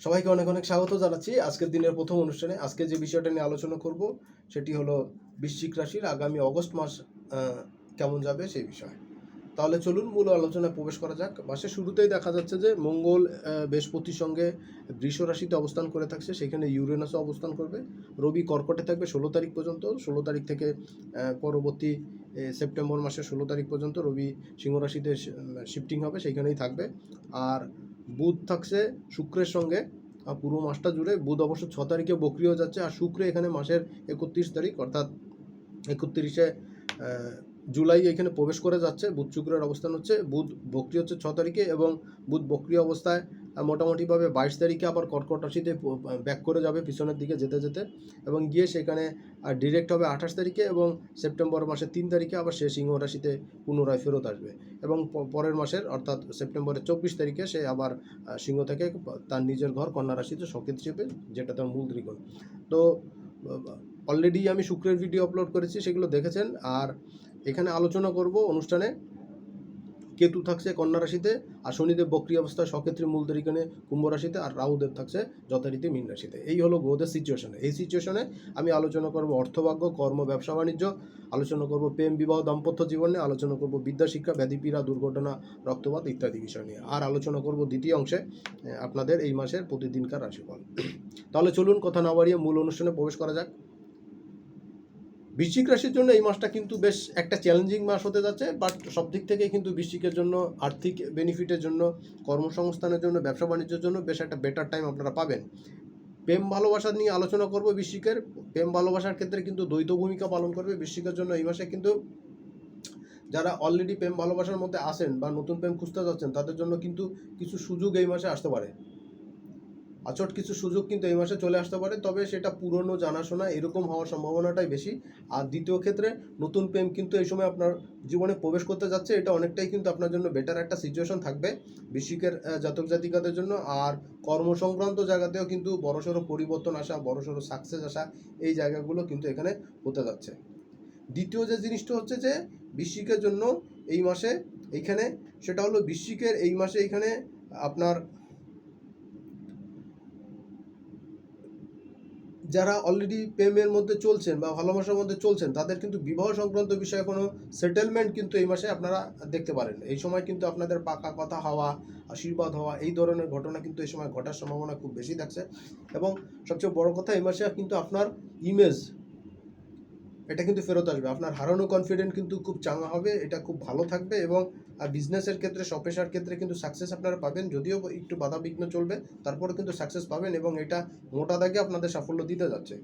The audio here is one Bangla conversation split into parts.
সবাইকে অনেক অনেক স্বাগত জানাচ্ছি আজকের দিনের প্রথম অনুষ্ঠানে। আজকে যে বিষয়টা নিয়ে আলোচনা করব, সেটি হলো বৃশ্চিক রাশির আগামী অগস্ট মাস কেমন যাবে সেই বিষয়। তাহলে চলুন মূল আলোচনায় প্রবেশ করা যাক। মাসের শুরুতেই দেখা যাচ্ছে যে মঙ্গল বৃহস্পতির সঙ্গে বৃষ রাশিতে অবস্থান করে থাকছে। সেখানে ইউরেনাসও অবস্থান করবে। রবি কর্কটে থাকবে ষোলো তারিখ পর্যন্ত। ষোলো তারিখ থেকে পরবর্তী সেপ্টেম্বর মাসের ষোলো তারিখ পর্যন্ত রবি সিংহ রাশিতে শিফটিং হবে সেইখানেই থাকবে। আর বুধ থাকছে, শুক্রের সঙ্গে, আর পুরো মাসটা জুড়ে বুধ অবশ্য ছ তারিখে বক্রিয় যাচ্ছে, আর শুক্রে এখানে মাসের একত্রিশ তারিখ, অর্থাৎ একত্রিশে জুলাই এখানে প্রবেশ করে যাচ্ছে, বুধ শুক্রের অবস্থান হচ্ছে, বুধ বক্রি হচ্ছে ছ তারিখে এবং বুধ বক্রিয় অবস্থায় মোটামুটিভাবে বাইশ তারিখে আবার কর্কট রাশিতে ব্যাক করে যাবে, পিছনের দিকে যেতে যেতে। এবং গিয়ে সেখানে ডিরেক্ট হবে আঠাশ তারিখে এবং সেপ্টেম্বর মাসের তিন তারিখে আবার সে সিংহ রাশিতে পুনরায় ফেরত আসবে। এবং পরের মাসের, অর্থাৎ সেপ্টেম্বরের চব্বিশ তারিখে সে আবার সিংহ থেকে তার নিজের ঘর কন্যা রাশিতে সকেত চেপে যেটা তার মূল ত্রিকোণ। তো অলরেডি আমি শুক্রের ভিডিও আপলোড করেছি, সেগুলো দেখেছেন। আর এখানে আলোচনা করব অনুষ্ঠানে কেতু থাকছে কন্যা রাশিতে, আর শনিদেব বক্রি অবস্থায় সক্ষেত্রী মূল তরিকানে কুম্ভ রাশিতে, আর রাহুদেব থাকছে যথারীতি মীন রাশিতে। এই হলো গ্রহদের সিচুয়েশনে এই সিচুয়েশনে আমি আলোচনা করব অর্থভাগ্য, কর্ম, ব্যবসা, বাণিজ্য, আলোচনা করব প্রেম, বিবাহ, দাম্পত্য জীবন আলোচনা করব বিদ্যা, শিক্ষা ব্যাধিপীড়া দুর্ঘটনা, রক্তপাত ইত্যাদি বিষয় নিয়ে। আর আলোচনা করব দ্বিতীয় অংশে আপনাদের এই মাসের প্রতিদিনকার রাশিফল। তাহলে চলুন কথা না বাড়িয়ে মূল অনুষ্ঠানে প্রবেশ করা যাক। বৃশ্চিক রাশির জন্য এই মাসটা কিন্তু বেশ একটা চ্যালেঞ্জিং মাস হতে যাচ্ছে বাট সব দিক থেকেই কিন্তু বৃশ্চিকের জন্য, আর্থিক বেনিফিটের জন্য, কর্মসংস্থানের জন্য, ব্যবসা বাণিজ্যের জন্য বেশ একটা বেটার টাইম আপনারা পাবেন। প্রেম ভালোবাসা নিয়ে আলোচনা করব বৃশ্চিকের। প্রেম ভালোবাসার ক্ষেত্রে কিন্তু দ্বৈত ভূমিকা পালন করবে বৃশ্চিকের জন্য। এই মাসে কিন্তু যারা অলরেডি প্রেম ভালোবাসার মধ্যে আসেন বা নতুন প্রেম খুঁজতে যাচ্ছেন, তাদের জন্য কিন্তু কিছু সুযোগ এই মাসে আসতে পারে। আচট কিছু সুযোগ কিন্তু এই মাসে চলে আসতে পারে তবে সেটা পুরনো জানাশোনা এরকম হওয়ার সম্ভাবনাটাই বেশি। আর দ্বিতীয় ক্ষেত্রে নতুন প্রেম কিন্তু এই সময় আপনার জীবনে প্রবেশ করতে যাচ্ছে এটা অনেকটাই কিন্তু আপনার জন্য বেটার একটা সিচুয়েশন থাকবে বৃশ্চিকের আহ, জাতক জাতিকাদের জন্য। আর কর্মসংক্রান্ত জায়গাতেও কিন্তু বড়সড় পরিবর্তন আসা বড়সড় সাকসেস আসা এই জায়গাগুলো কিন্তু এখানে হতে যাচ্ছে। দ্বিতীয় যে জিনিসটা হচ্ছে যে বৃশ্চিকের জন্য এই মাসে এইখানে সেটা হলো বৃশ্চিকের এই মাসে এইখানে আপনার যারা অলরেডি প্রেমের মধ্যে চলছেন বা ভালোবাসার মধ্যে চলছেন, তাদের কিন্তু বিবাহ সংক্রান্ত বিষয়ে কোনো সেটেলমেন্ট কিন্তু এই মাসে আপনারা দেখতে পারেন। এই সময় কিন্তু আপনাদের পাকা কথা হওয়া, আশীর্বাদ হওয়া, এই ধরনের ঘটনা কিন্তু এই সময় ঘটার সম্ভাবনা খুব বেশি থাকছে। এবং সবচেয়ে বড় কথা, এই মাসে কিন্তু আপনার ইমেজ এটা কিন্তু ফেরত আসবে। আপনার হারানো কনফিডেন্ট কিন্তু খুব চাঙা হবে, এটা খুব ভালো থাকবে এবং, আর বিজনেসের ক্ষেত্রে সপেশার ক্ষেত্রে কিন্তু সাকসেস আপনারা পাবেন, যদিও একটু বাধা বিঘ্ন চলবে, তারপরে কিন্তু সাকসেস পাবেন এবং এটা মোটা দাগে আপনাদের সাফল্য দিতে যাচ্ছে।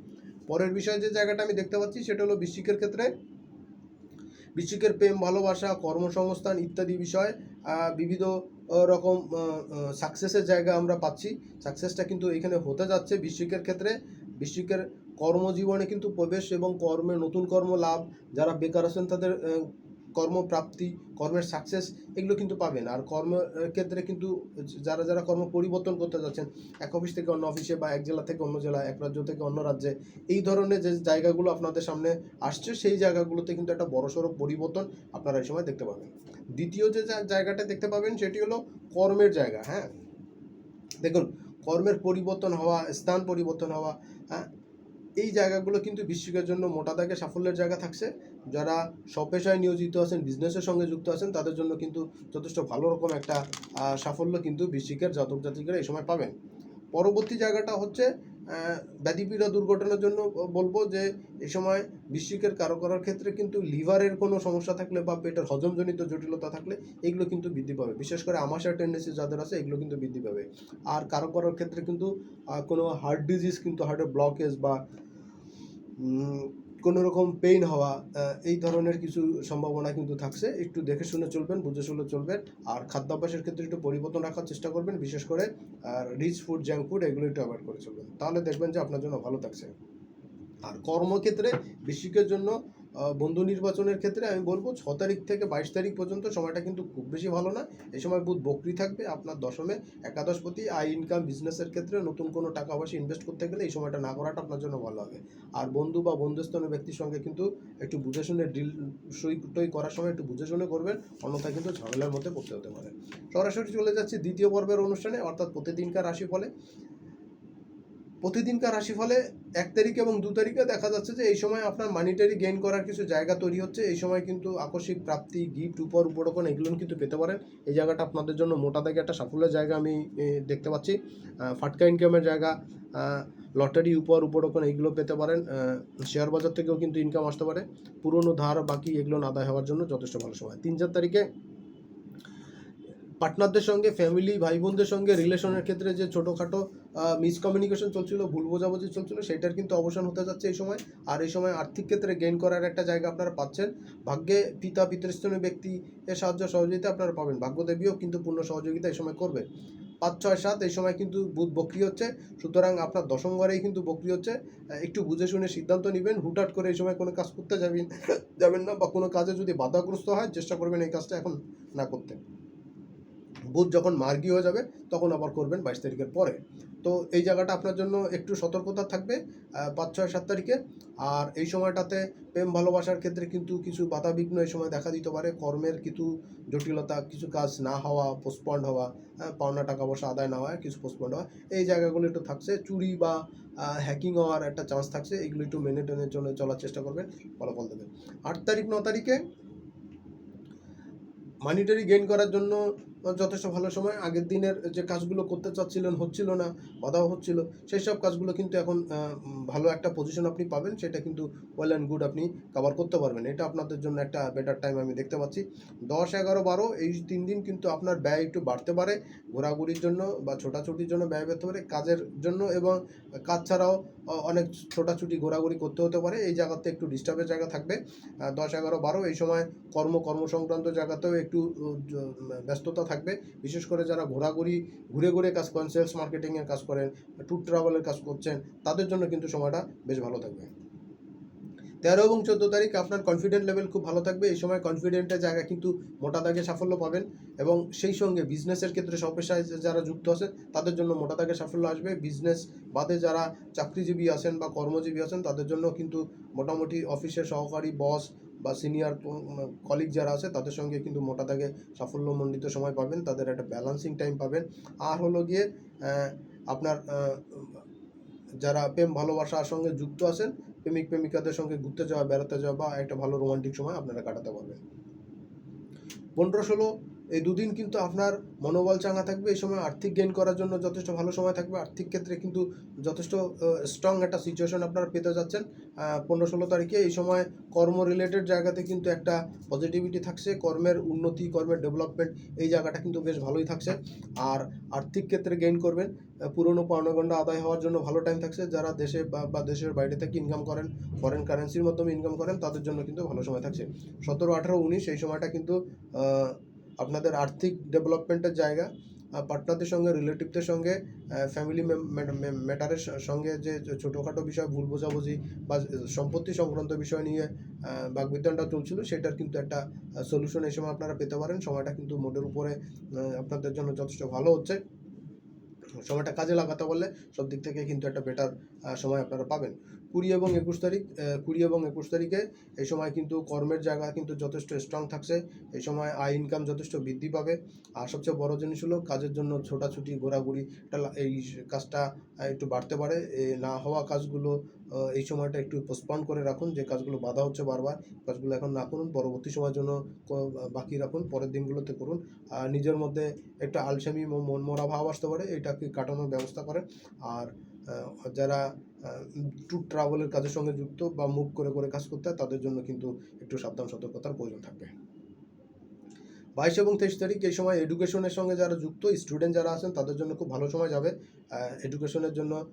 পরের বিষয় যে জায়গাটা আমি দেখতে পাচ্ছি, সেটা হলো বৃশ্চিকের ক্ষেত্রে। বৃশ্চিকের প্রেম, ভালোবাসা, কর্মসংস্থান ইত্যাদি বিষয় বিবিধ রকম সাকসেসের জায়গা আমরা পাচ্ছি। সাকসেসটা কিন্তু এখানে হতে যাচ্ছে বৃশ্চিকের ক্ষেত্রে। বৃশ্চিকের কর্মজীবনে কিন্তু প্রবেশ এবং কর্মে নতুন কর্ম লাভ, যারা বেকার আছেন তাদের কর্মপ্রাপ্তি, কর্মের সাকসেস এগুলো কিন্তু পাবেন। আর কর্মের ক্ষেত্রে কিন্তু যারা যারা কর্ম পরিবর্তন করতে যাচ্ছেন, এক অফিস থেকে অন্য অফিসে বা এক জেলা থেকে অন্য জেলা এক রাজ্য থেকে অন্য রাজ্যে, এই ধরনের যে জায়গাগুলো আপনাদের সামনে আসছে, সেই জায়গাগুলোতে কিন্তু একটা বড়সড় পরিবর্তন আপনারা এই সময় দেখতে পাবেন। দ্বিতীয় যে জায়গাটা দেখতে পাবেন, সেটি হলো কর্মের জায়গা হ্যাঁ? দেখুন, কর্মের পরিবর্তন হওয়া, স্থান পরিবর্তন হওয়া হ্যাঁ? এই জায়গাগুলো কিন্তু বিশ্বিকের জন্য মোটা দাগে সাফল্যের জায়গা থাকছে। যারা স্বপেশায় নিয়োজিত আছেন বিজনেসের সঙ্গে যুক্ত আছেন, তাদের জন্য কিন্তু যথেষ্ট ভালো রকম একটা সাফল্য কিন্তু বিশ্বিকের জাতক জাতিকেরা এই সময় পাবেন। পরবর্তী জায়গাটা হচ্ছে ব্যাধিপীড়া দুর্ঘটনার জন্য বলব যে এই সময় বৃশ্চিকের কারও করার ক্ষেত্রে কিন্তু লিভারের কোনো সমস্যা থাকলে বা পেটের হজমজনিত জটিলতা থাকলে এগুলো কিন্তু বৃদ্ধি পাবে। বিশেষ করে আমাশার টেন্ডেন্সি যাদের আছে, এগুলো কিন্তু বৃদ্ধি পাবে। আর কারও করার ক্ষেত্রে কিন্তু কোনো হার্ট ডিজিজ কিন্তু হার্টের ব্লকেজ বা কোনো রকম পেইন হওয়া এই ধরনের কিছু সম্ভাবনা কিন্তু থাকছে। একটু দেখে শুনে চলবেন, বুঝে শুনে চলবেন। আর খাদ্যাভ্যাসের ক্ষেত্রে একটু পরিবর্তন রাখার চেষ্টা করবেন, বিশেষ করে, আর রিচ ফুড জাঙ্ক ফুড এগুলো একটু অ্যাভয়েড করে চলবেন। তাহলে দেখবেন যে আপনার জন্য ভালো থাকছে। আর কর্মক্ষেত্রে বৃশ্চিকের জন্য বন্ধু নির্বাচনের ক্ষেত্রে আমি বলব ছ তারিখ থেকে বাইশ তারিখ পর্যন্ত সময়টা কিন্তু খুব বেশি ভালো না। এই সময় বুধ বকরি থাকবে আপনার দশমে। একাদশপতি, আই ইনকাম বিজনেসের ক্ষেত্রে নতুন কোনো টাকা পয়সা ইনভেস্ট করতে গেলে এই সময়টা না করাটা আপনার জন্য ভালো হবে। আর বন্ধু বা বন্ধুস্থানীয় ব্যক্তির সঙ্গে কিন্তু একটু বুঝে শুনে ডিল সই টই করার সময় একটু বুঝে শুনে করবেন, অন্যথায় কিন্তু ঝামেলার মধ্যে পড়তে হতে পারে। সরাসরি চলে যাচ্ছে দ্বিতীয় পর্বের অনুষ্ঠানে, অর্থাৎ প্রতিদিনকার রাশি ফলে প্রতিদিনকার রাশিফলে এক তারিখ এবং দু তারিখে দেখা যাচ্ছে যে এই সময় আপনার মানিটারি গেইন করার কিছু জায়গা তৈরি হচ্ছে। এই সময় কিন্তু আকস্মিক প্রাপ্তি, গিফট উপর উপরকন এগুলো কিন্তু পেতে পারেন। এই জায়গাটা আপনাদের জন্য মোটা দাগে একটা সাফল্যের জায়গা আমি দেখতে পাচ্ছি। ফাটকা ইনকামের জায়গা লটারি উপর উপরকন এইগুলো পেতে পারেন। শেয়ার বাজার থেকেও কিন্তু ইনকাম আসতে পারে। পুরনো ধার, বাকি এগুলো আদায় হওয়ার জন্য যথেষ্ট ভালো সময়। তিন চার তারিখে পার্টনারদের সঙ্গে ফ্যামিলি ভাই বোনদের সঙ্গে রিলেশনের ক্ষেত্রে যে ছোটোখাটো মিসকমিউনিকেশন চলছিল, ভুল বোঝাবুঝি চলছিল সেটার কিন্তু অবসান হতে যাচ্ছে এই সময়। আর এই সময় আর্থিক ক্ষেত্রে গেইন করার একটা জায়গা আপনারা পাচ্ছেন। ভাগ্যে পিতা পিতৃস্থানীয় ব্যক্তি এর সাহায্য সহযোগিতা আপনারা পাবেন। ভাগ্যদেবীও কিন্তু পূর্ণ সহযোগিতা এই সময় করবে। পাঁচ, ছয়, সাত, এই সময় কিন্তু বুধ বক্রি হচ্ছে। সুতরাং আপনার দশম ঘরেই কিন্তু বক্রি হচ্ছে। একটু বুঝে শুনে সিদ্ধান্ত নেবেন। হুটহাট করে এই সময় কোনো কাজ করতে যাবেন যাবেন না বা কোনো কাজে যদি বাধাগ্রস্ত হয়, চেষ্টা করবেন এই কাজটা এখন না করতে। বুধ যখন মার্গী হয়ে যাবে, তখন আবার করবেন বাইশ তারিখের পরে। তো এই জায়গাটা আপনার জন্য একটু সতর্কতা থাকবে পাঁচ ছয় সাত তারিখে। আর এই সময়টাতে প্রেম ভালোবাসার ক্ষেত্রে কিন্তু কিছু বাধা বিঘ্ন এই সময় দেখা দিতে পারে। কর্মের কিছু জটিলতা কিছু কাজ না হওয়া পোস্টপন্ড হওয়া হ্যাঁ, পাওনা টাকা পয়সা আদায় না হওয়া কিছু পোস্টপন্ড হওয়া এই জায়গাগুলো একটু থাকছে। চুরি বা হ্যাকিং হওয়ার একটা চান্স থাকছে। এগুলো একটু মেনে টেনে চলে চলার চেষ্টা করবেন ফলাফল দেবে আট তারিখ ন তারিখে মানিটারি গেইন করার জন্য যথেষ্ট ভালো সময়, আগের দিনের যে কাজগুলো করতে চাচ্ছিলেন হচ্ছিল না, বাধাও হচ্ছিল, সেই সব কাজগুলো কিন্তু এখন ভালো একটা পজিশন আপনি পাবেন, সেটা কিন্তু ওয়েল অ্যান্ড গুড আপনি কভার করতে পারবেন। এটা আপনাদের জন্য একটা বেটার টাইম আমি দেখতে পাচ্ছি। দশ, এগারো, বারো, এই তিন দিন কিন্তু আপনার ব্যয় একটু বাড়তে পারে, ঘোরাঘুরির জন্য বা ছোটাছুটির জন্য ব্যয় পেতে পারে, কাজের জন্য এবং কাজ ছাড়াও অনেক ছোটাছুটি, ঘোরাঘুরি করতে হতে পারে, এই জায়গাতে একটু ডিস্টার্বের জায়গা থাকবে। দশ, এগারো, বারো, এই সময় কর্ম কর্ম সংক্রান্ত জায়গাতেও একটু ব্যস্ততা থাকবে। বিশেষ করে যারা ঘোরাঘুরি, ঘুরে ঘুরে কাজ করেন সেলস মার্কেটিংয়ের কাজ করেন ট্যুর ট্রাভেলের কাজ করছেন, তাদের জন্য কিন্তু সময়টা বেশ ভালো থাকবে। তেরো এবং চোদ্দ তারিখ আপনার কনফিডেন্ট লেভেল খুব ভালো থাকবে। এই সময় কনফিডেন্টের জায়গা কিন্তু মোটা দাগে সাফল্য পাবেন এবং সেই সঙ্গে বিজনেসের ক্ষেত্রে সপেশায় যারা যুক্ত আছেন, তাদের জন্য মোটা দাগে সাফল্য আসবে। বিজনেস বাদে যারা চাকরিজীবী আছেন বা কর্মজীবী আছেন, তাদের জন্য কিন্তু মোটামুটি অফিসের সহকারী বস বা সিনিয়র কলিগ যারা আছে, তাদের সঙ্গে কিন্তু মোটা দাগে সাফল্যমণ্ডিত সময় পাবেন, তাদের একটা ব্যালেন্সিং টাইম পাবেন। আর হলো গিয়ে আপনার যারা প্রেম ভালোবাসার সঙ্গে যুক্ত আছেন, প্রেমিক প্রেমিকাদের সঙ্গে ঘুরতে যাওয়া, বেড়াতে যাওয়া বা একটা ভালো রোমান্টিক সময় আপনারা কাটাতে পারবেন। পনেরো ষোলো এই দুদিন কিন্তু আপনার মনোবল চাঙ্গা থাকবে, এই সময় আর্থিক গেইন করার জন্য যথেষ্ট ভালো সময় থাকবে। আর্থিক ক্ষেত্রে কিন্তু যথেষ্ট স্ট্রং একটা সিচুয়েশন আপনারা পেতে যাচ্ছেন। পনেরো ষোলো তারিখে এই সময় কর্ম রিলেটেড জায়গাতে কিন্তু একটা পজিটিভিটি থাকছে। কর্মের উন্নতি, কর্মের ডেভেলপমেন্ট এই জায়গাটা কিন্তু বেশ ভালোই থাকছে। আর আর্থিক ক্ষেত্রে গেইন করবেন। পুরনো পাওনাগণ্ডা আদায় হওয়ার জন্য ভালো টাইম থাকছে। যারা দেশে বা দেশের বাইরে থেকে ইনকাম করেন ফরেন কারেন্সির মাধ্যমে ইনকাম করেন, তাদের জন্য কিন্তু ভালো সময় থাকছে। সতেরো, আঠারো, উনিশ এই সময়টা কিন্তু আপনাদের আর্থিক ডেভেলপমেন্টের জায়গা পার্টনারদের সঙ্গে, রিলেটিভদের সঙ্গে ফ্যামিলি ম্যাটারের সঙ্গে যে ছোটোখাটো বিষয়, ভুল বোঝাবুঝি বা সম্পত্তি সংক্রান্ত বিষয় নিয়ে বাগবিতণ্ডা চলছিল, সেটার কিন্তু একটা সলিউশন এই সময় আপনারা পেতে পারেন। সময়টা কিন্তু মোটের উপরে আপনাদের জন্য যথেষ্ট ভালো হচ্ছে। সময়টা কাজে লাগাতে পারলে সব দিক থেকে কিন্তু একটা বেটার সময় আপনারা পাবেন। কুড়ি এবং একুশ তারিখ কুড়ি এবং একুশ তারিখে এই সময় কিন্তু কর্মের জায়গা কিন্তু যথেষ্ট স্ট্রং থাকছে। এই সময় আয় ইনকাম যথেষ্ট বৃদ্ধি পাবে। আর সবচেয়ে বড় জিনিস হলো কাজের জন্য ছোটাছুটি, ঘোরাঘুরি এই কাজটা একটু বাড়তে পারে। না হওয়া কাজগুলো এই সময়টা একটু পোস্টপন করে রাখুন, যে কাজগুলো বাধা হচ্ছে বারবার, কাজগুলো এখন না করুন, পরবর্তী সময়ের জন্য বাকি রাখুন, পরের দিনগুলোতে করুন। আর নিজের মধ্যে একটা আলসেমি ম- মন মরা ভাব আসতে পারে, এটাকে কাটানোর ব্যবস্থা করেন। আর যারা ট্যুর ট্রাভেলের কাজের সঙ্গে যুক্ত বা মুভ করে করে কাজ করতে তাদের জন্য কিন্তু একটু সাবধান, সতর্কতার প্রয়োজন থাকবে। বাইশ এবং তেইশ তারিখ এই সময় এডুকেশনের সঙ্গে যারা যুক্ত স্টুডেন্ট যারা আছেন, তাদের জন্য খুব ভালো সময় যাবে। এডুকেশনের জন্য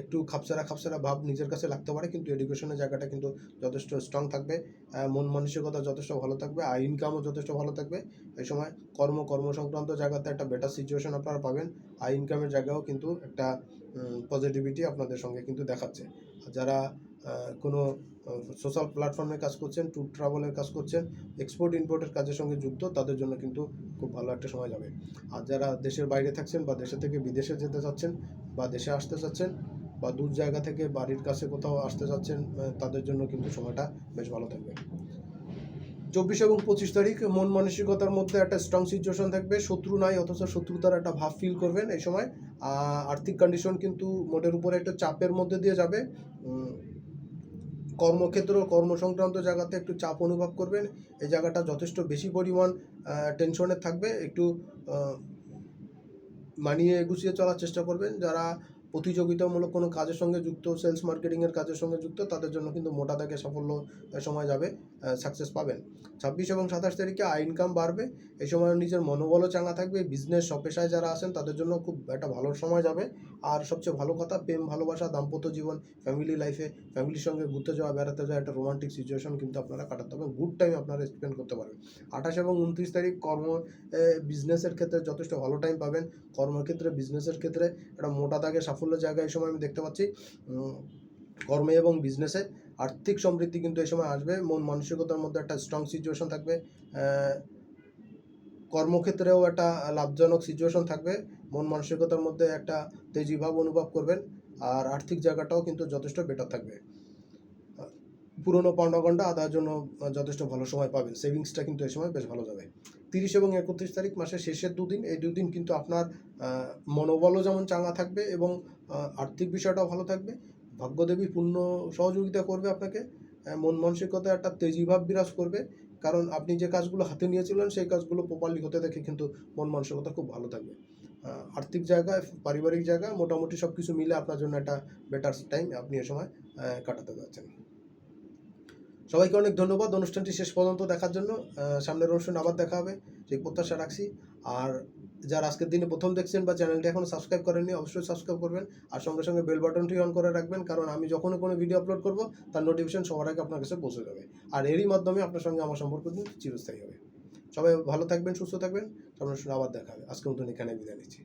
একটু খাপসারা খাপসারা ভাব নিজের কাছে লাগতে পারে, কিন্তু এডুকেশনের জায়গাটা কিন্তু যথেষ্ট স্ট্রং থাকবে। মন মানসিকতা যথেষ্ট ভালো থাকবে, আর ইনকামও যথেষ্ট ভালো থাকবে। এই সময় কর্ম কর্ম সংক্রান্ত জায়গাতে একটা বেটার সিচুয়েশন আপনারা পাবেন। আর ইনকামের জায়গাও কিন্তু একটা পজিটিভিটি আপনাদের সঙ্গে কিন্তু দেখাচ্ছে। যারা কোনো সোশ্যাল প্ল্যাটফর্মে কাজ করছেন, ট্যুর ট্রাভেলের কাজ করছেন এক্সপোর্ট ইম্পোর্টের কাজের সঙ্গে যুক্ত, তাদের জন্য কিন্তু খুব ভালো একটা সময় যাবে। আর যারা দেশের বাইরে থাকছেন বা দেশে থেকে বিদেশে যেতে চাচ্ছেন বা দেশে আসতে চাচ্ছেন বা দূর জায়গা থেকে বাড়ির কাছে কোথাও আসতে চাচ্ছেন তাদের জন্য কিন্তু সময়টা বেশ ভালো থাকবে। চব্বিশ এবং পঁচিশ তারিখ, মন মানসিকতার মধ্যে একটা স্ট্রং সিচুয়েশন থাকবে। শত্রু নাই, অথচ শত্রুতার একটা ভাব ফিল করবেন এই সময়। আর্থিক কন্ডিশন কিন্তু মোটের উপরে একটা চাপের মধ্যে দিয়ে যাবে। কর্মক্ষেত্র, কর্মসংক্রান্ত জায়গাতে একটু চাপ অনুভব করবেন। এই জায়গাটা যথেষ্ট বেশি পরিমাণ টেনশনের থাকবে। একটু মানিয়ে গুছিয়ে চলার চেষ্টা করবেন। যারা প্রতিযোগিতামূলক কোনো কাজের সঙ্গে যুক্ত সেলস মার্কেটিংয়ের কাজের সঙ্গে যুক্ত, তাদের জন্য কিন্তু মোটা দাগে সাফল্য সময় যাবে সাকসেস পাবেন। ছাব্বিশ এবং সাতাশ তারিখে আয় ইনকাম বাড়বে। এই সময় নিজের মনোবলও চাঙ্গা থাকবে। বিজনেস সপেশায় যারা আছেন, তাদের জন্য খুব একটা ভালো সময় যাবে। আর সবচেয়ে ভালো কথা, প্রেম, ভালোবাসা, দাম্পত্য জীবন ফ্যামিলি লাইফে ফ্যামিলির সঙ্গে ঘুরতে যাওয়া, বেড়াতে যাওয়া, একটা রোমান্টিক সিচুয়েশন কিন্তু আপনারা কাটাতে হবে। গুড টাইম আপনারা স্পেন্ড করতে পারবেন। আঠাশ এবং উনত্রিশ তারিখ কর্ম বিজনেসের ক্ষেত্রে যথেষ্ট ভালো টাইম পাবেন। কর্মক্ষেত্রে বিজনেসের ক্ষেত্রে একটা মোটা দাগে সাফল্যের জায়গায় এই সময় আমি দেখতে পাচ্ছি। কর্মে এবং বিজনেসে আর্থিক সমৃদ্ধি কিন্তু এই সময় আসবে। মন মানসিকতার মধ্যে একটা স্ট্রং সিচুয়েশন থাকবে। কর্মক্ষেত্রেও একটা লাভজনক সিচুয়েশন থাকবে। মন মানসিকতার মধ্যে একটা তেজিভাব অনুভব করবেন আর আর্থিক জায়গাটাও কিন্তু যথেষ্ট বেটার থাকবে। পুরনো পাওনাগণ্ডা আদায়ের জন্য যথেষ্ট ভালো সময় পাবেন। সেভিংসটা কিন্তু এই সময় বেশ ভালো যাবে। তিরিশ এবং একত্রিশ তারিখ মাসের শেষের দুদিন, এই দুদিন কিন্তু আপনার মনোবলও যেমন চাঙ্গা থাকবে এবং আর্থিক বিষয়টাও ভালো থাকবে। ভাগ্যদেবী পূর্ণ সহযোগিতা করবে আপনাকে মন মানসিকতা একটা তেজিভাব বিরাজ করবে। কারণ আপনি যে কাজগুলো হাতে নিয়েছিলেন, সেই কাজগুলো প্রপারলি হতে দেখে কিন্তু মন মানসিকতা খুব ভালো থাকবে। আর্থিক জায়গায় পারিবারিক জায়গায় মোটামুটি সব কিছু মিলে আপনার জন্য একটা বেটার টাইম আপনি এ সময় কাটাতে যাচ্ছেন সবাইকে অনেক ধন্যবাদ। অনুষ্ঠানটি শেষ পর্যন্ত দেখার জন্য। সামনের অনুষ্ঠান আবার দেখা হবে। সেই প্রত্যাশা রাখছি। আর যারা আজকের দিনে প্রথম দেখছেন বা চ্যানেলটি এখন সাবস্ক্রাইব করেননি, অবশ্যই সাবস্ক্রাইব করবেন। আর সঙ্গে সঙ্গে বেল বাটনটি অন করে রাখবেন। কারণ আমি যখনই কোনো ভিডিও আপলোড করব, তার নোটিফিকেশন সবার আগে আপনার কাছে পৌঁছে যাবে। আর এরই মাধ্যমে আপনার সঙ্গে আমার সম্পর্ক চিরস্থায়ী হবে। সবাই ভালো থাকবেন সুস্থ থাকবেন। সামনের আবার দেখা হবে। আজকের মতন এখানে বিদায় নিচ্ছি।